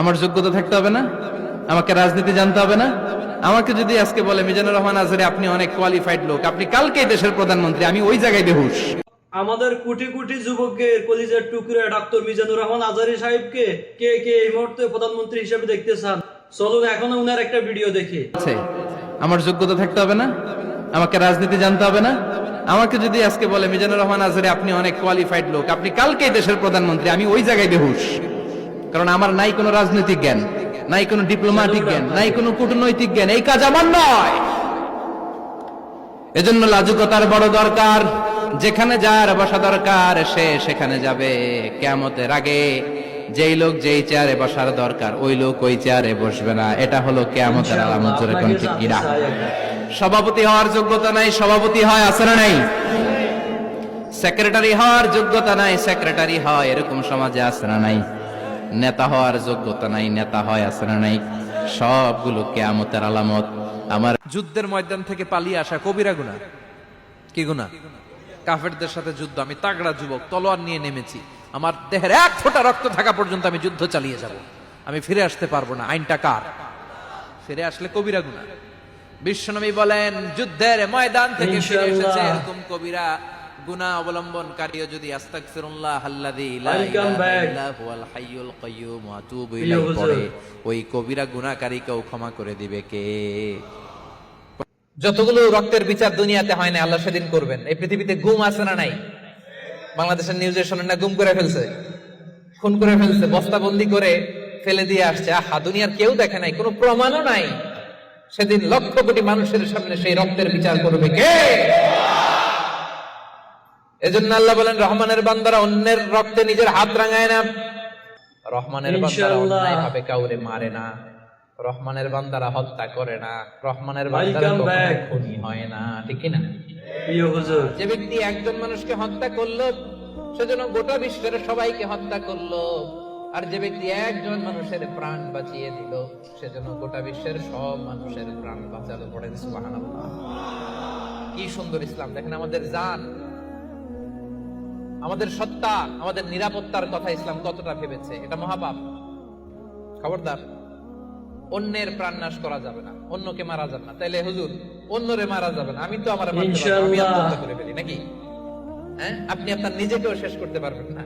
আমার যোগ্যতা থাকতে হবে না আমাকে রাজনীতি জানতে হবে না। আমাকে যদি আজকে বলে মিজানুর রহমান আজহারি আপনি অনেক কোয়ালিফাইড লোক আপনি কালকেই দেশের প্রধানমন্ত্রী আমি ওই জায়গায় বেহুশ। আমাদের কোটি কোটি যুবকের কলিজের টুকরে ডাক্তার মিজানুর রহমান আজারি সাহেবকে কে কে এই মুহূর্তে প্রধানমন্ত্রী হিসেবে দেখতে চান? চলুন এখনও উনার একটা ভিডিও দেখি। আমার যোগ্যতা থাকতে হবে না আমাকে রাজনীতি জানতে হবে না। আমাকে যদি আজকে বলে মিজানুর রহমান আজহারি আপনি অনেক কোয়ালিফাইড লোক আপনি কালকেই দেশের প্রধানমন্ত্রী আমি ওই জায়গায় বেহুশ। কারণ আমার নাই কোনো রাজনৈতিক জ্ঞান, নাই কোনো ডিপ্লোম্যাটিক জ্ঞান, নাই কোনো কূটনৈতিক জ্ঞান। এই কাজ আমার নয়। এজন্য লাজুকতার বড় দরকার, যেখানে যার বসা দরকার, সে সেখানে যাবে কেমতের আগে। যেই লোক যেই চেয়ারে বসার দরকার, ওই লোক ওই চেয়ারে বসবে না। এটা হলো কেমতের আলামত, জোরে কোন ঠিক সভাপতি হওয়ার যোগ্যতা নাই, সভাপতি হয়, আছে না নাই? সেক্রেটারি হওয়ার যোগ্যতা নাই, সেক্রেটারি হয়, এরকম সমাজে আছে না নাই? নেতা হওয়ার যোগ্যতা নাই নেতা হয় আছে না নাই সবগুলো কেয়ামতের আলামত। আমার যুদ্ধের ময়দান থেকে পালিয়ে আসা কবিরা গুণা। কি গুণা? কাফেরদের সাথে যুদ্ধ আমি তাগড়া যুবক তলোয়ার নিয়ে নেমেছি। আমার দেহের এক ফোঁটা রক্ত থাকা পর্যন্ত আমি যুদ্ধ চালিয়ে যাব। আমি ফিরে আসতে পারব না। আইনটা কার? ফিরে আসলে কবিরা গুণা। বিশ্বনবী বলেন যুদ্ধের ময়দান থেকে ফিরে এসেছে এরকম কবিরা। গুণা অবলম্বনকারীও যদি আস্তাগফিরুল্লাহ আল্লাযী লা ইলাহা. ইল্লা হুয়াল হাইয়ুল কাইয়্যুম ওয়া আতুবু ইলাইহি পড়ে ওই কবিরা গুণাকারীকেও ক্ষমা করে দিবে কে? যতগুলো রক্তের বিচার দুনিয়াতে হয় না আল্লাহ সেদিন করবেন। এই পৃথিবীতে গুম আছে না নাই? বাংলাদেশের নিউজে শোনেন না গুম করে ফেলছে। খুন করে ফেলছে বস্তাবন্দি করে ফেলে দিয়ে আসছে। আহা দুনিয়ার কেউ দেখে নাই কোনো প্রমাণও নাই। সেদিন লক্ষ কোটি মানুষের সামনে সেই রক্তের বিচার করবে কে? এজন্য আল্লাহ বলেন রহমানের বান্দারা অন্যের রক্তে নিজের হাত রাঙায় না। রহমানের বান্দারা অন্যায় ভাবে কাউরে মারে না। রহমানের বান্দারা হত্যা করে না। রহমানের বান্দারা. খুনি হয় না। ঠিক না যে ব্যক্তি একজন মানুষকে হত্যা করল সেজন্য গোটা বিশ্বের সবাইকে হত্যা করল। আর যে ব্যক্তি একজন মানুষের প্রাণ বাঁচিয়ে দিল সেজন্য গোটা বিশ্বের সব মানুষের প্রাণ বাঁচালো পড়েন সুবহানাল্লাহ। কি সুন্দর ইসলাম। দেখেন আমাদের জান আমাদের সত্তা আমাদের নিরাপত্তার কথা ইসলাম কতটা ভেবেছে? এটা মহাপাপ। খবরদার অন্যের প্রাণ নাশ করা যাবে না। অন্যকে মারা যাবে না। তাইলে হুজুর অন্যরে মারা যাবে না। আমি তো আমার করে ফেলি নাকি? হ্যাঁ? আপনি আপনার নিজেকেও শেষ করতে পারবেন না.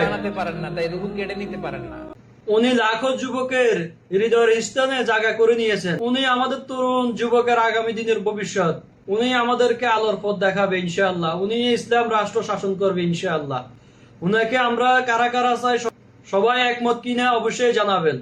বানাতে পারেন না তাই রুহু কেড়ে নিতে পারেন না। উনি লাখো যুবকের হৃদয়ের স্থানে জায়গা করে নিয়েছেন। উনি আমাদের তরুণ যুবকের আগামী দিনের ভবিষ্যৎ। উনি আমাদেরকে আলোর পথ দেখাবে, ইনশাআল্লাহ। উনি ইসলাম রাষ্ট্র শাসন করবে, ইনশাআল্লাহ। উনাকে আমরা কারা কারা চাই সবাই একমত কিনা, অবশ্যই জানাবেন।